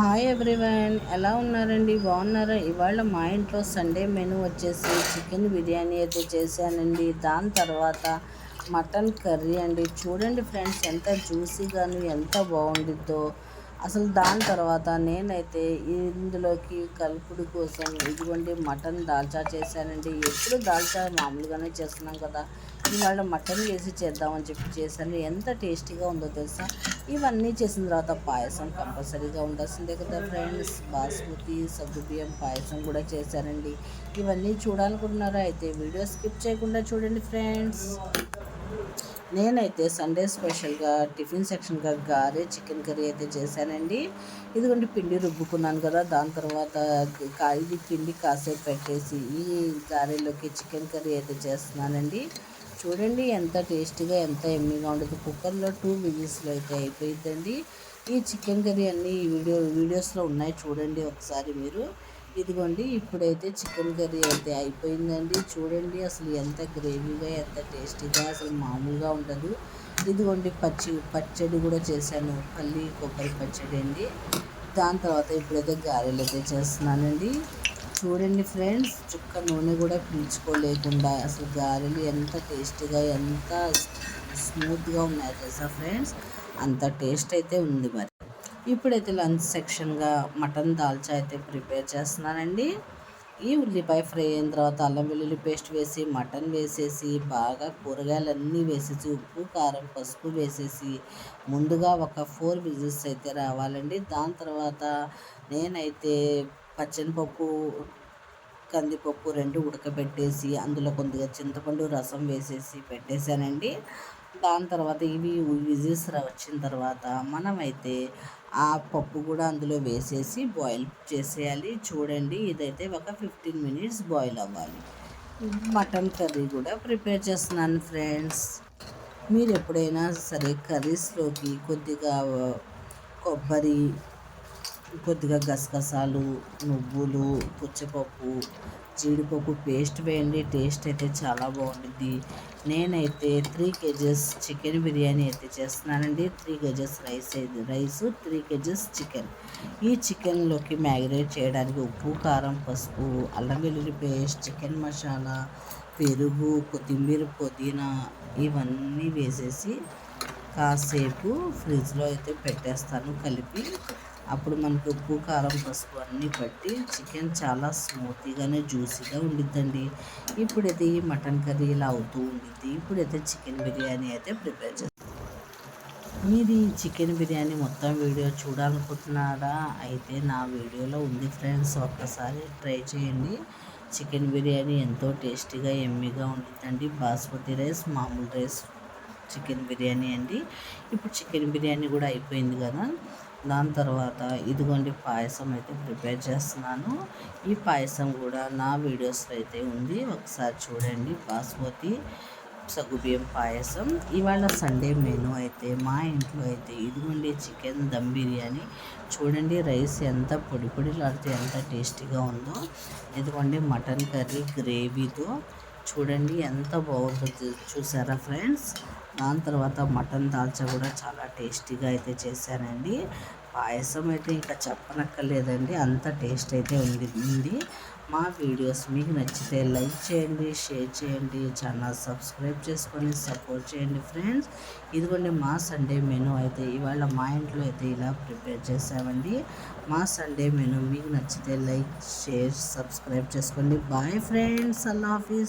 Hi everyone ఎలా ఉన్నారండి? బాగున్నారా? ఇవాళ మా ఇంట్లో సండే మెనూ వచ్చేసి చికెన్ బిర్యానీ అయితే చేశానండి. దాని తర్వాత మటన్ కర్రీ అండి. చూడండి ఫ్రెండ్స్ ఎంత జ్యూసీగాను ఎంత బాగుండిద్దో. అసలు దాని తర్వాత నేనైతే ఇందులోకి కలుపుడు కోసం ఇదిగోండి మటన్ దాల్చా చేశానండి. ఎప్పుడు దాల్చా మామూలుగానే చేస్తున్నాం కదా. ఇవాళ మటన్ వేసి చేద్దామని చెప్పి చేశాను. ఎంత టేస్టీగా ఉందో తెలుసా? ఇవన్నీ చేసిన తర్వాత పాయసం కంపల్సరీగా ఉండాల్సిందే కదా ఫ్రెండ్స్. బాస్మతి సగ్గుబియ్యం పాయసం కూడా చేశానండి. ఇవన్నీ చూడాలనుకుంటున్నారా? అయితే వీడియో స్కిప్ చేయకుండా చూడండి ఫ్రెండ్స్. నేనైతే సండే స్పెషల్గా టిఫిన్ సెక్షన్గా గారే చికెన్ కర్రీ అయితే చేశానండి. ఇదిగోండి పిండి రుబ్బుకున్నాను కదా దాని తర్వాత ఇది పిండి కాసేపు పెట్టేసి ఈ గారెలోకి చికెన్ కర్రీ అయితే చేస్తున్నానండి. చూడండి ఎంత టేస్టీగా ఎంత ఎమ్మీగా ఉండదు కుక్కర్లో టూ విజిల్స్లో అయితే అయిపోయిందండి ఈ చికెన్ కర్రీ అన్నీ వీడియో వీడియోస్లో ఉన్నాయి చూడండి ఒకసారి మీరు. ఇదిగోండి ఇప్పుడైతే చికెన్ కర్రీ అయితే అయిపోయిందండి. చూడండి అసలు ఎంత గ్రేవీగా ఎంత టేస్టీగా అసలు మామూలుగా ఉండదు. ఇదిగోండి పచ్చి పచ్చడి కూడా చేశాను. పల్లి కొబ్బరి పచ్చడి అండి. దాని తర్వాత ఇప్పుడైతే గారెలు అయితే చేస్తున్నానండి. చూడండి ఫ్రెండ్స్ చుక్క నూనె కూడా పీల్చుకోలేకుండా అసలు గారెలు ఎంత టేస్టీగా ఎంత స్మూత్గా ఉన్నాయి తెలుసా ఫ్రెండ్స్? అంత టేస్ట్ అయితే ఉంది మరి. ఇప్పుడైతే లంచ్ సెక్షన్గా మటన్ దాల్చా అయితే ప్రిపేర్ చేస్తున్నానండి. ఈ ఉల్లిపాయ ఫ్రై అయిన తర్వాత అల్లం వెల్లుల్లి పేస్ట్ వేసి మటన్ వేసేసి బాగా కూరగాయలన్నీ వేసేసి ఉప్పు కారం పసుపు వేసేసి ముందుగా ఒక ఫోర్ విజిల్స్ అయితే రావాలండి. దాని తర్వాత నేనైతే పచ్చనిపప్పు కందిపప్పు రెండు ఉడకబెట్టేసి అందులో కొద్దిగా చింతపండు రసం వేసేసి పెట్టేశానండి. దాని తర్వాత ఇవి విజిల్స్ వచ్చిన తర్వాత మనమైతే ఆ పప్పు కూడా అందులో వేసేసి బాయిల్ చేసేయాలి. చూడండి ఇదైతే ఒక ఫిఫ్టీన్ మినిట్స్ బాయిల్ అవ్వాలి. మటన్ కర్రీ కూడా ప్రిపేర్ చేస్తున్నాను ఫ్రెండ్స్. మీరు ఎప్పుడైనా సరే కర్రీస్లోకి కొద్దిగా కొబ్బరి కొద్దిగా గసగసాలు నువ్వులు పుచ్చపప్పు జీడిపప్పు పేస్ట్ వేయండి. టేస్ట్ అయితే చాలా బాగుంటుంది నేనైతే త్రీ కేజెస్ చికెన్ బిర్యానీ అయితే చేస్తున్నానండి. త్రీ కేజెస్ రైస్ అయితే రైస్ త్రీ కేజెస్ చికెన్. ఈ చికెన్లోకి మ్యారినేట్ చేయడానికి ఉప్పు కారం పసుపు అల్లం వెల్లుల్లి పేస్ట్ చికెన్ మసాలా పెరుగు కొత్తిమీర పుదీనా ఇవన్నీ వేసేసి కాసేపు ఫ్రిడ్జ్లో అయితే పెట్టేస్తాను కలిపి. అప్పుడు మనకు ఉప్పు కారం పసుపు అన్నీ పట్టి చికెన్ చాలా స్మూతీగానే జ్యూసీగా ఉండిద్దండి. ఇప్పుడైతే ఈ మటన్ కర్రీ ఇలా అవుతూ ఉండిద్ది. ఇప్పుడైతే చికెన్ బిర్యానీ అయితే ప్రిపేర్ చేస్తాం మీది చికెన్ బిర్యానీ మొత్తం వీడియో చూడాలనుకుంటున్నారా? అయితే నా వీడియోలో ఉంది ఫ్రెండ్స్ ఒక్కసారి ట్రై చేయండి. చికెన్ బిర్యానీ ఎంతో టేస్టీగా ఎమ్మీగా ఉంటుందండి బాస్మతి రైస్ మామూలు రైస్ చికెన్ బిర్యానీ అండి. ఇప్పుడు చికెన్ బిర్యానీ కూడా అయిపోయింది కదా. దాని తర్వాత ఇదిగోండి పాయసం అయితే ప్రిపేర్ చేస్తున్నాను. ఈ పాయసం కూడా నా వీడియోస్లో అయితే ఉంది. ఒకసారి చూడండి బాస్మతి సగుబియ్యం పాయసం. ఇవాళ సండే మెనూ అయితే మా ఇంట్లో అయితే ఇదిగోండి చికెన్ దమ్ బిర్యానీ. చూడండి రైస్ ఎంత పొడి పొడిలాడితే ఎంత టేస్టీగా ఉందో. ఇదిగోండి మటన్ కర్రీ గ్రేవీతో. చూడండి ఎంత బాగుంటుంది. చూసారా ఫ్రెండ్స్? దాని తర్వాత మటన్ దాల్చా కూడా చాలా టేస్టీగా అయితే చేశానండి. పాయసం అయితే ఇంకా చెప్పనక్కర్లేదండి. అంత టేస్ట్ అయితే ఉంది ఉంది. మా వీడియోస్ మీకు నచ్చితే లైక్ చేయండి షేర్ చేయండి ఛానల్ సబ్స్క్రైబ్ చేసుకొని సపోర్ట్ చేయండి ఫ్రెండ్స్. ఇదిగోండి మా సండే మెనూ అయితే ఇవాళ మా ఇంట్లో అయితే ఇలా ప్రిపేర్ చేసామండి మా సండే మెనూ మీకు నచ్చితే లైక్ షేర్ సబ్స్క్రైబ్ చేసుకోండి. Bye friends. అల్లా ఆఫీస్